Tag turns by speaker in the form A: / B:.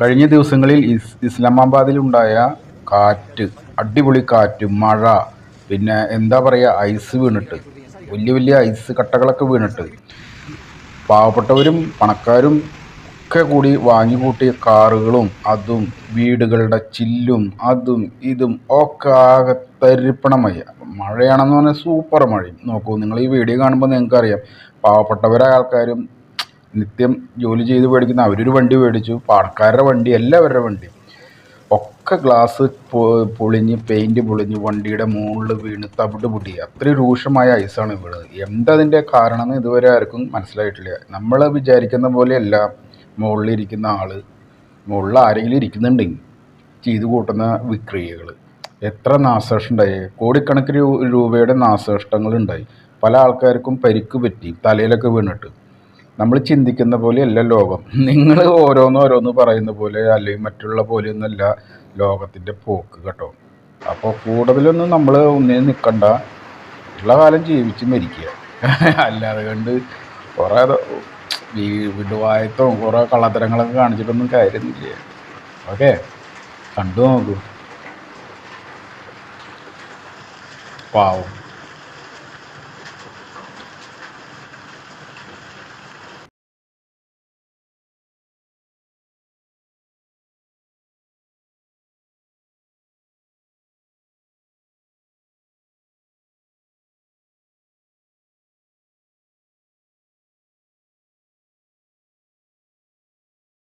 A: കഴിഞ്ഞ ദിവസങ്ങളിൽ ഇസ് ഇസ്ലാമാബാദിലുണ്ടായ കാറ്റ് അടിപൊളി കാറ്റ് മഴ പിന്നെ എന്താ പറയുക ഐസ് വീണിട്ട് വലിയ വലിയ ഐസ് കട്ടകളൊക്കെ വീണിട്ട്. പാവപ്പെട്ടവരും പണക്കാരും ഒക്കെ കൂടി വാങ്ങി വാങ്ങിക്കൂട്ടിയ കാറുകളും അതും വീടുകളുടെ ചില്ലും അതും ഇതും ഒക്കെ ആകെ തരിപ്പണമായി. മഴയാണെന്ന് പറഞ്ഞാൽ സൂപ്പർ മഴയും. നോക്കൂ നിങ്ങൾ ഈ വീഡിയോ കാണുമ്പോൾ നിങ്ങൾക്കറിയാം. പാവപ്പെട്ടവരായ ആൾക്കാരും നിത്യം ജോലി ചെയ്ത് മേടിക്കുന്ന അവരൊരു വണ്ടി മേടിച്ചു പാർക്കാരുടെ വണ്ടി എല്ലാവരുടെ വണ്ടി. ഒക്കെ ഗ്ലാസ് പൊളിഞ്ഞ് പെയിന്റ് പൊളിഞ്ഞ് വണ്ടിയുടെ മുകളിൽ വീണ് തവിട് പൊട്ടി. അത്രയും രൂക്ഷമായ ഐസാണ് വീണത്. എന്തതിന്റെ കാരണം എന്ന് ഇതുവരെ ആർക്കും മനസ്സിലായിട്ടില്ല. നമ്മൾ വിചാരിക്കുന്ന പോലെയല്ല മുകളിലിരിക്കുന്ന ആൾ മുകളിൽ ആരെങ്കിലും ഇരിക്കുന്നുണ്ടെങ്കിൽ ചെയ്തു കൂട്ടുന്ന വിക്രിയകൾ എത്ര നാശനഷ്ടം ഉണ്ടായി കോടിക്കണക്കിന് രൂപയുടെ നാശനഷ്ടങ്ങളുണ്ടായി. പല ആൾക്കാർക്കും പരിക്ക് പറ്റി. തലയിലൊക്കെ വീണിട്ട്. നമ്മൾ ചിന്തിക്കുന്ന പോലെയല്ല ലോകം. നിങ്ങൾ ഓരോന്നോരോന്ന് ഓരോന്ന് പറയുന്ന പോലെ അല്ലെങ്കിൽ മറ്റുള്ള പോലെയൊന്നുമല്ല ലോകത്തിന്റെ പോക്ക് കേട്ടോ. അപ്പോൾ കൂടുതലൊന്നും നമ്മൾ ഒന്നിനും നിൽക്കണ്ട. ഉള്ള കാലം ജീവിച്ച് മരിക്കുക. അല്ലാതെ കണ്ട് കുറേ ഈ വിടുവായത്തവും കുറേ കള്ളത്തരങ്ങളൊക്കെ കാണിച്ചിട്ടൊന്നും കാര്യമൊന്നുമില്ല. ഓക്കെ? കണ്ടു നോക്കൂ. പാവം